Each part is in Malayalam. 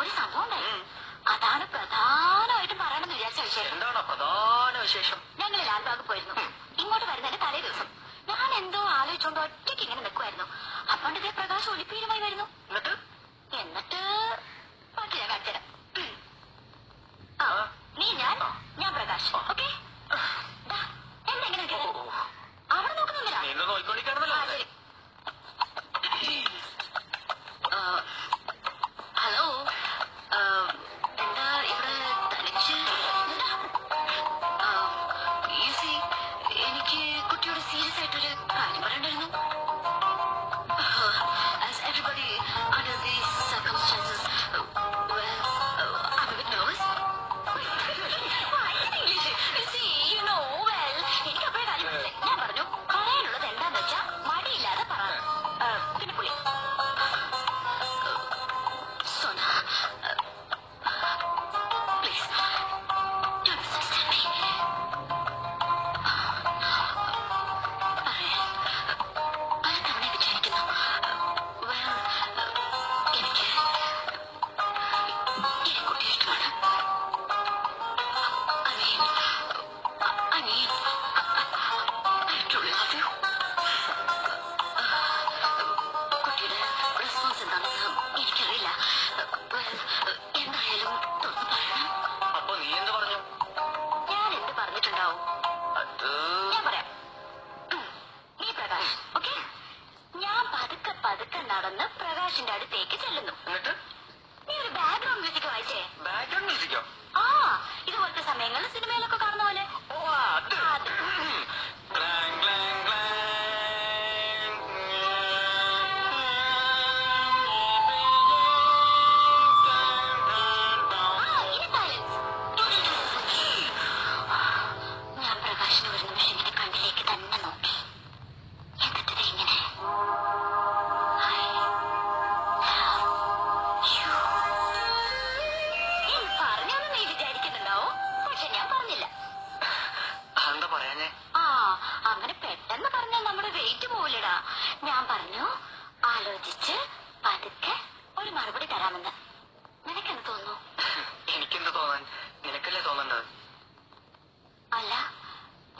ഒരു സംഭവം ഉണ്ടായി. അതാണ് പ്രധാനമായിട്ടും പറയണമെന്ന് വിചാരിച്ച വിശേഷം എന്താണ് പ്രധാന വിശേഷം? ഞങ്ങൾ ലാൽബാഗ് പോയിരുന്നു. ഇങ്ങോട്ട് വരുന്നതിന്റെ തലേ ദിവസം. ഞാൻ എന്തോ ആലോചിച്ചോണ്ട് ഒറ്റയ്ക്ക് ഇങ്ങനെ നിൽക്കുമായിരുന്നു അപ്പോണ്ട് ഇതേ പ്രകാശ് ഒളിപ്പീരുമായി വരുന്നു. എന്തായാലും അപ്പൊ നീ എന്ത് പറഞ്ഞു? ഞാൻ എന്ത് പറഞ്ഞിട്ടുണ്ടാവും? അത് ഞാൻ പറയാം. നീ പ്രകാശ് ഓക്കെ? ഞാൻ പതുക്കെ പതുക്കെ നടന്ന് പ്രകാശിന്റെ അടുത്തേക്ക് ചെല്ലുന്നു. എന്നിട്ട്? നീ ഒരു ബാക്ക്ഗ്രൗണ്ട് മ്യൂസിക് വായിച്ചേ? ബാക്ക്ഗ്രൗണ്ട് മ്യൂസിക്കോ ആ ഇതുപോലത്തെ സമയങ്ങളിൽ സിനിമയിലൊക്കെ കാണുന്ന അങ്ങനെ പെട്ടെന്ന് പറഞ്ഞാൽ നമ്മുടെ വെയിറ്റ് പോവില്ലടാ. ഞാൻ പറഞ്ഞു ആലോചിച്ച് പതുക്കെ ഒരു മറുപടി തരാമെന്ന്. നിനക്കെന്ത് തോന്നുന്നു? എനിക്കെന്ത് തോന്നാൻ? നിനക്കല്ലേ തോന്നേണ്ടത്? അല്ല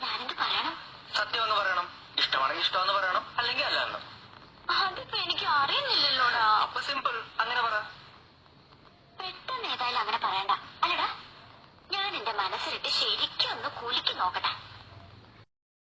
ഞാനെന്ത് പറയണം? സത്യം എന്ന് പറയണം. ഇഷ്ടമാണെങ്കിൽ ഇഷ്ടമെന്ന് പറയണം അല്ലെങ്കിൽ അല്ല എന്ന് അതിപ്പോ എനിക്ക് അറിയുന്നില്ലല്ലോടാ. അപ്പൊ സിമ്പിൾ അങ്ങനെ പറ. പെട്ടെന്ന് ഏതായാലും അങ്ങനെ പറയണ്ട. അല്ലടാ ഞാൻ എന്റെ മനസ്സിലിട്ട് ശരിക്കും ഒന്ന് കൂലിക്ക് നോക്കട്ടെ.